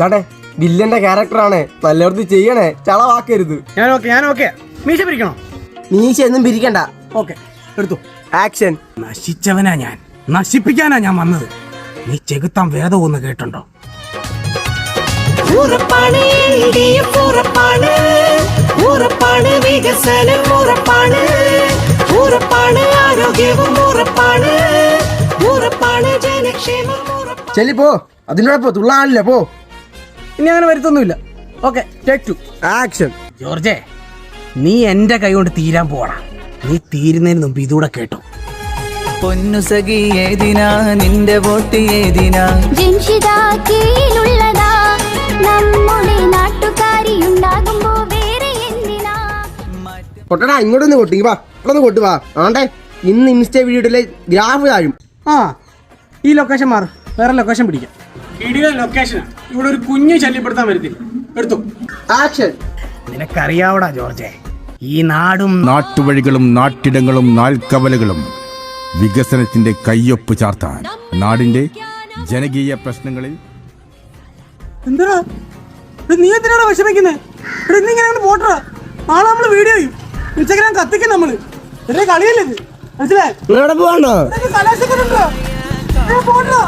ചേട്ടെ വില്ലന്റെ ക്യാരക്ടറാണ്. നല്ലവർക്ക് ചെയ്യണേ. ചളവാക്കരുത്. ഞാൻ ഓക്കെ ഞാൻ ഓക്കെ. മീശ പിരിക്കണോ? മീശ ഒന്നും പിരിക്കണ്ട. ഓക്കെ എടുത്തു. ആക്ഷൻ. നശിച്ചവനാ ഞാൻ. നശിപ്പിക്കാനാ ഞാൻ വന്നത്. നീ ചെകുത്താൻ വേദം ഒന്ന് കേട്ടുണ്ടോ ഉറപ്പാണ് ഉറപ്പാണ്. ഉറപ്പാണ് വികസനം ഉറപ്പാണ്. ഉറപ്പാണ് ആരോഗ്യവും ഉറപ്പാണ്. ഉറപ്പാണ് ജനക്ഷേമം ഉറപ്പാണ്. ചെല്ലി പോ. അതിനോടൊപ്പം തുള്ളാനില്ല പോ. ഇനി അങ്ങനെ വരുത്തൊന്നുമില്ല. ഓക്കെ ടേക്ക് ടു ആക്ഷൻ ജോർജേ നീ എന്റെ കൈ കൊണ്ട് തീരാൻ പോടാ നീ തീരുന്നതിന് മുമ്പ് ഇതൂടെ കേട്ടോ. പൊന്നു സഖി ഏതിനാ? നിന്റെ വോട്ട് ഏതിനാ? ജംഷിദ കീഴിലുള്ളതാ. നമ്മുടെ വേറെ എന്തിനാ? കൊട്ടടാ ഇങ്ങോട്ടൊന്ന് കൊട്ടി വാ. ഇവിടെ ഒന്ന് കൊട്ടു വാ. ആണ്ടേ ഇന്ന് ഇൻസ്റ്റ വീഡിയോയിലെ ഗ്രാഫ് താഴും. ആ ഈ ലൊക്കേഷൻ മാറ്. വേറെ ലൊക്കേഷൻ പിടിക്കാം. ഇടിയ ലൊക്കേഷൻ ഇവിടെ ഒരു കുഞ്ഞു ശല്യപ്പെടുത്താൻ വരുത്തില്ല എടുത്തു. ആക്ഷൻ നിനക്കറിയാവടാ ജോർജെ. ഈ നാടും നാട്ടുവഴികളും നാട്ടിടങ്ങളും നാൽക്കവലകളും വികസനത്തിന്റെ കയ്യൊപ്പ് ചാർത്താൻ. നാടിന്റെ ജനകീയ പ്രശ്നങ്ങളിൽ എന്താ നീ എന്തിനാണ് വിഷമിക്കുന്നേ? നീ ഇങ്ങനെ പോട്ടറാ നാളെ നമ്മൾ വീഡിയോ ചെയ്യും. ഇൻസ്റ്റാഗ്രാം കത്തിക്കും നമ്മൾ. എന്റെ കളിയല്ലേ ഇത്? മനസ്സിലായി? പോകണ്ടോ പോവാണോ കലാശക്കുണ്ടോ പോട്ടറാ